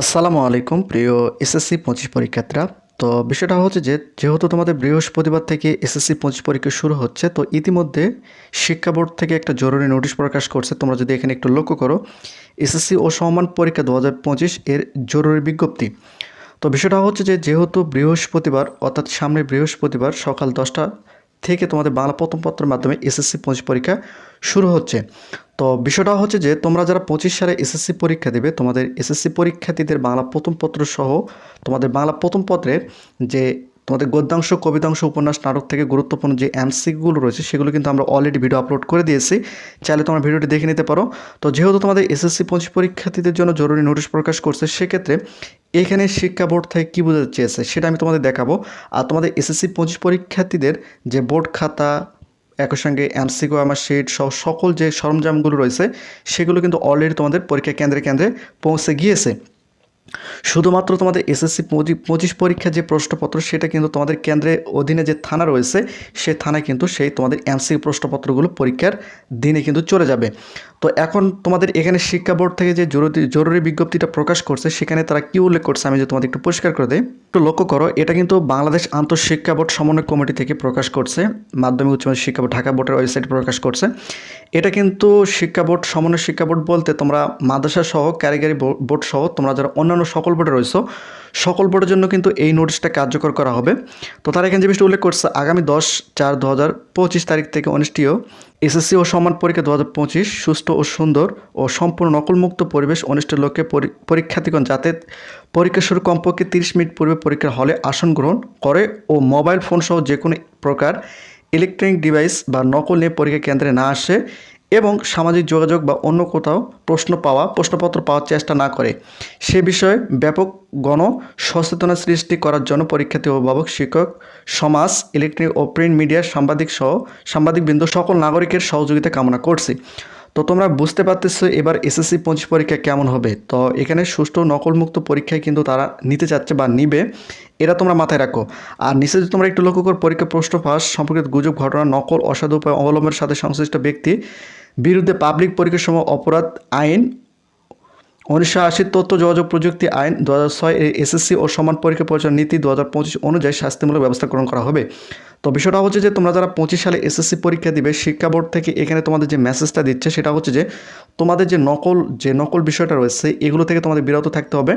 আসসালামু আলাইকুম, প্রিয় এসএসসি পঁচিশ পরীক্ষার্থীরা। তো বিষয়টা হচ্ছে যে, যেহেতু তোমাদের বৃহস্পতিবার থেকে এসএসসি পঁচিশ পরীক্ষা শুরু হচ্ছে, তো ইতিমধ্যে শিক্ষা বোর্ড থেকে একটা জরুরি নোটিশ প্রকাশ করছে। তোমরা যদি এখানে একটু লক্ষ্য করো, এসএসসি ও সমান পরীক্ষা দু হাজার পঁচিশ এর জরুরি বিজ্ঞপ্তি। তো বিষয়টা হচ্ছে যে, যেহেতু বৃহস্পতিবার, অর্থাৎ সামনে বৃহস্পতিবার সকাল দশটা থেকে তোমাদের বাংলা প্রথম পত্রের মাধ্যমে এসএসসি পঁচিশ পরীক্ষা শুরু হচ্ছে তো বিষয়টা হচ্ছে যে, তোমরা যারা পঁচিশ সালে এসএসসি পরীক্ষা দেবে, তোমাদের এসএসসি পরীক্ষার্থীদের বাংলা প্রথম পত্র সহ তোমাদের বাংলা প্রথম পত্রের যে তোমাদের গদ্যাংশ, কবিতাংশ, উপন্যাস, নাটক থেকে গুরুত্বপূর্ণ যে এমসিগুলো রয়েছে, সেগুলো কিন্তু আমরা অলরেডি ভিডিও আপলোড করে দিয়েছি। চাইলে তোমরা ভিডিওটি দেখে নিতে পারো। তো যেহেতু তোমাদের এসএসসি পঁচিশ পরীক্ষার্থীদের জন্য জরুরি নোটিশ প্রকাশ করছে, সেক্ষেত্রে এখানে শিক্ষা বোর্ড থেকে কী বোঝাতে চেয়েছে, সেটা আমি তোমাদের দেখাবো। আর তোমাদের এসএসসি পঁচিশ পরীক্ষার্থীদের যে বোর্ড খাতা একই সঙ্গে এমসিকিউ আমার শিট সহ সকল যে সরঞ্জামগুলো রয়েছে, সেগুলো কিন্তু অলরেডি তোমাদের পরীক্ষা কেন্দ্রে কেন্দ্রে পৌঁছে গিয়েছে। শুধুমাত্র তোমাদের এসএসসি পঁচিশ পরীক্ষার যে প্রশ্নপত্র, সেটা কিন্তু তোমাদের কেন্দ্রের অধীনে যে থানা রয়েছে, সে থানায় কিন্তু সেই তোমাদের এমসি প্রশ্নপত্রগুলো পরীক্ষার দিনে কিন্তু চলে যাবে। তো এখন তোমাদের এখানে শিক্ষা বোর্ড থেকে যে জরুরি জরুরি বিজ্ঞপ্তিটা প্রকাশ করছে, সেখানে তারা কী উল্লেখ করছে আমি যে তোমাদের একটু পরিষ্কার করে দেয় একটু লক্ষ্য করো, এটা কিন্তু বাংলাদেশ আন্তঃশিক্ষা বোর্ড সমন্বয় কমিটি থেকে প্রকাশ করছে, মাধ্যমিক উচ্চ শিক্ষা বোর্ড, ঢাকা বোর্ডের ওয়েবসাইট প্রকাশ করছে। এটা কিন্তু শিক্ষা বোর্ড, সমন্বয় শিক্ষা বোর্ড বলতে তোমরা মাদ্রাসা সহ, কারিগরি বোর্ড সহ, তোমরা যারা অন্যান্য সকল বোর্ডে রয়েছো, সকল বোর্ডের জন্য কিন্তু এই নোটিশটা কার্যকর করা হবে। তো তারা এখানে যে বিষয়টা উল্লেখ করছে, আগামী দশ চার দু হাজার পঁচিশ তারিখ থেকে অনুষ্ঠেয় এসএসসি ও সমান পরীক্ষা দু হাজার পঁচিশ সুস্থ ও সুন্দর ও সম্পূর্ণ নকলমুক্ত পরিবেশ অনিষ্ট লক্ষ্যে পরীক্ষার্থীগণ যাতে পরীক্ষা শুরু কমপক্ষে তিরিশ মিনিট পূর্বে পরীক্ষার হলে আসন গ্রহণ করে ও মোবাইল ফোনসহ যে কোনো প্রকার ইলেকট্রনিক ডিভাইস বা নকল নিয়ে পরীক্ষা কেন্দ্রে না আসে। এবং সামাজিক যোগাযোগ বা অন্য কোথাও প্রশ্ন পাওয়া, প্রশ্নপত্র পাওয়ার চেষ্টা না করে। সে বিষয়ে ব্যাপক গণ সচেতনা সৃষ্টি করার জন্য পরীক্ষার্থী, অভিভাবক, শিক্ষক, সমাজ ইলেকট্রনিক ও প্রিন্ট মিডিয়ার সাংবাদিক সহ সাংবাদিকবৃন্দ সকল নাগরিকের সহযোগিতা কামনা করছি। তো তোমরা বুঝতে পারতেছো এবার এসএসসি পঁচিশ পরীক্ষা কেমন হবে। তো এখানে সুষ্ঠু নকলমুক্ত পরীক্ষায় কিন্তু তারা নিতে চাচ্ছে বা নিবে, এটা তোমরা মাথায় রাখো। আর নিচে যদি তোমরা একটু লক্ষ্য করো পরীক্ষা প্রশ্ন ফাঁস সম্পর্কিত গুজব, ঘটনা, নকল, অসাধু উপায় অবলম্বনের সাথে সংশ্লিষ্ট ব্যক্তি বিরুদ্ধে পাবলিক পরীক্ষার সময় অপরাধ আইন উনিশশো আশির তথ্য যোগাযোগ প্রযুক্তি আইন দু হাজার ছয় এসএসসি ও সমান পরীক্ষা পরিচালনা নীতি দু হাজার পঁচিশ অনুযায়ী শাস্তিমূলক ব্যবস্থা গ্রহণ করা হবে। তো বিষয়টা হচ্ছে যে, তোমরা যারা পঁচিশ সালে এসএসসি পরীক্ষা দিবে, শিক্ষা বোর্ড থেকে এখানে তোমাদের যে মেসেজটা দিচ্ছে, সেটা হচ্ছে যে, তোমাদের যে নকল যে নকল বিষয়টা রয়েছে, এগুলো থেকে তোমাদের বিরত থাকতে হবে।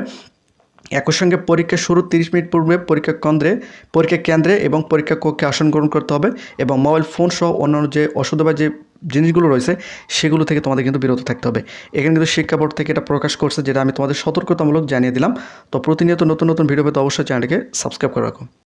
একই সঙ্গে পরীক্ষা শুরু তিরিশ মিনিট পূর্বে পরীক্ষা কেন্দ্রে পরীক্ষা কেন্দ্রে এবং পরীক্ষা কক্ষে আসন গ্রহণ করতে হবে এবং মোবাইল ফোন সহ অন্যান্য যে অসুধ বা যে জিনিসগুলো রয়েছে, সেগুলো থেকে তোমাদের কিন্তু বিরত থাকতে হবে। এখানে কিন্তু শিক্ষা বোর্ড থেকে এটা প্রকাশ করছে, যেটা আমি তোমাদের সতর্কতামূলক জানিয়ে দিলাম। তো প্রতিনিয়ত নতুন নতুন ভিডিও পেতে অবশ্যই চ্যানেলকে সাবস্ক্রাইব করে রাখো।